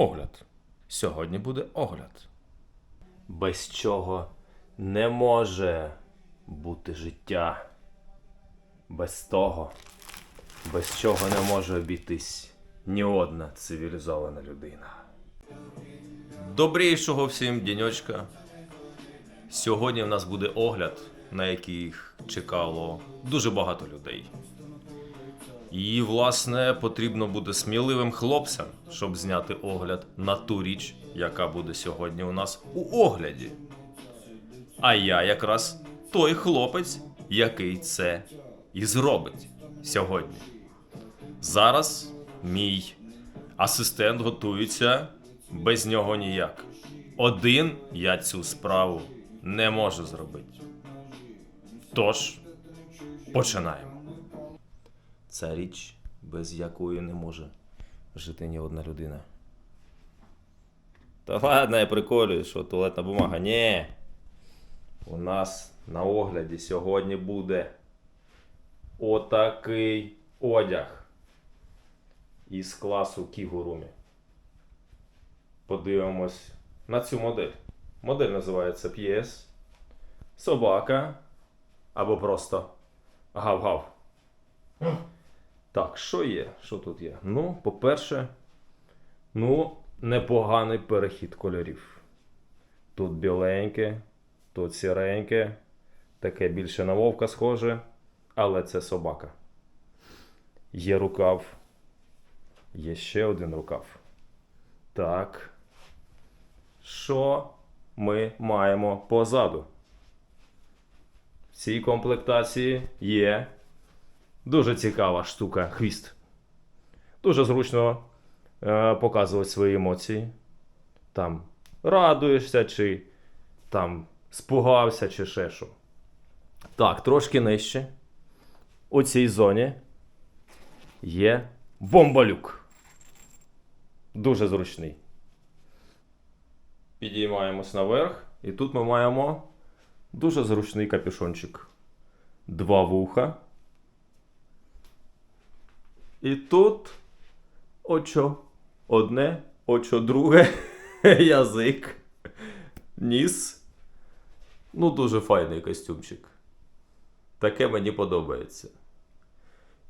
огляд. Сьогодні буде огляд. Без чого не може бути життя. Без того, без чого не може обійтись ні одна цивілізована людина. Добрішого всім діньочка. Сьогодні в нас буде огляд, на яких чекало дуже багато людей. І, власне, потрібно буде сміливим хлопцям, щоб зняти огляд на ту річ, яка буде сьогодні у нас у огляді. А я якраз той хлопець, який це і зробить сьогодні. Зараз мій асистент готується, без нього ніяк. Один я цю справу не можу зробити. Тож, починаємо. Це річ, без якої не може жити ні одна людина. Та ладно, я приколюю, що туалетна бумага. Ні. У нас на огляді сьогодні буде отакий одяг із класу Кігурумі. Подивимось на цю модель. Модель називається PS. Собака. Або просто гав-гав. Так, що є? Що тут є? Ну, по-перше, ну, непоганий перехід кольорів. Тут біленьке, тут сіреньке, таке більше на вовка схоже, але це собака. Є рукав. Є ще один рукав. Так. Що ми маємо позаду? В цій комплектації є дуже цікава штука хвіст. Дуже зручно е, показувати свої емоції. Там радуєшся, чи там спугався, чи ще що. Так, трошки нижче. У цій зоні є бомбалюк. Дуже зручний. Підіймаємось наверх, і тут ми маємо дуже зручний капюшончик. Два вуха. І тут очо одне, очо друге, язик, ніс. Ну, дуже файний костюмчик. Таке мені подобається.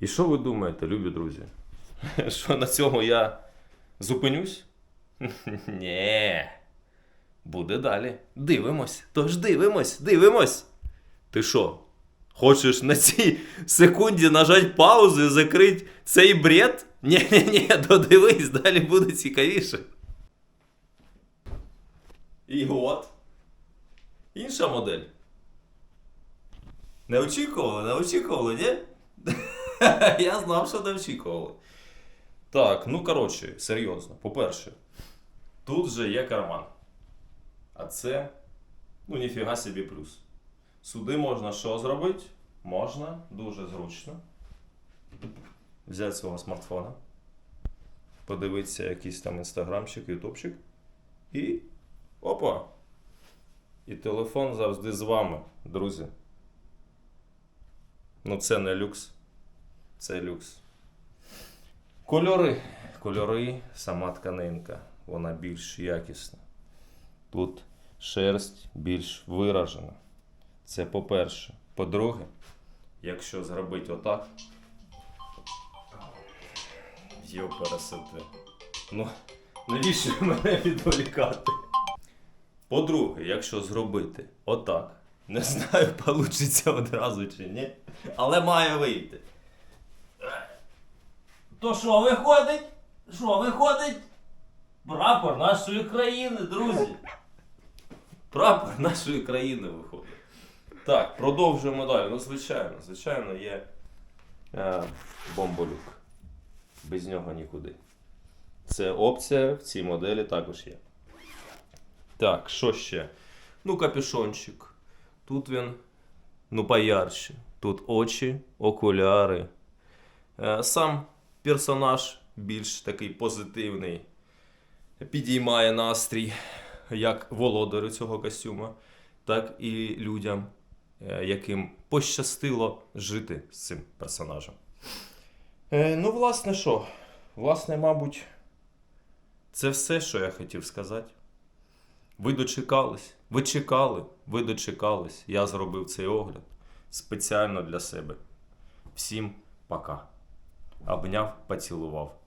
І що ви думаєте, любі друзі? Що на цьому я зупинюсь? Ні. Буде далі. Дивимось. Тож дивимось, дивимось. Ти що? Хочеш на цій секунді нажати паузу і закрити цей бред? Ні-ні-ні, додивись, далі буде цікавіше. І от. Інша модель. Не очікували, не очікували, ні? Я знав, що не очікували. Так, ну коротше, серйозно. По-перше, тут же є карман. А це, ну, ніфіга собі плюс. Сюди можна що зробити? Можна дуже зручно. Взяти свого смартфона, подивитися якийсь там інстаграмчик, ютубчик. І опа! І телефон завжди з вами, друзі. Ну, це не люкс. Це люкс. Кольори. Кольори, сама тканинка. Вона більш якісна. Тут шерсть більш виражена. Це по-перше. По-друге, якщо зробити отак. Йо пересити. Ну, навіщо мене відволікати? По-друге, якщо зробити отак. Не знаю, вийде одразу чи ні. Але має вийти. То що виходить? Що виходить? Прапор нашої країни, друзі. Прапор нашої країни виходить. Так, продовжуємо далі. Ну, звичайно, звичайно, є е, бомболюк. Без нього нікуди. Це опція в цій моделі також є. Так, що ще? Ну, капюшончик. Тут він, ну, поярче. Тут очі, окуляри. Е, сам персонаж більш такий позитивний. Підіймає настрій як володарю цього костюма, так і людям, яким пощастило жити з цим персонажем. Е, ну, власне, що? Власне, мабуть, Це все, що я хотів сказати. Ви дочекались, ви чекали, ви дочекались. Я зробив цей огляд спеціально для себе. Всім пока. Обняв, поцілував.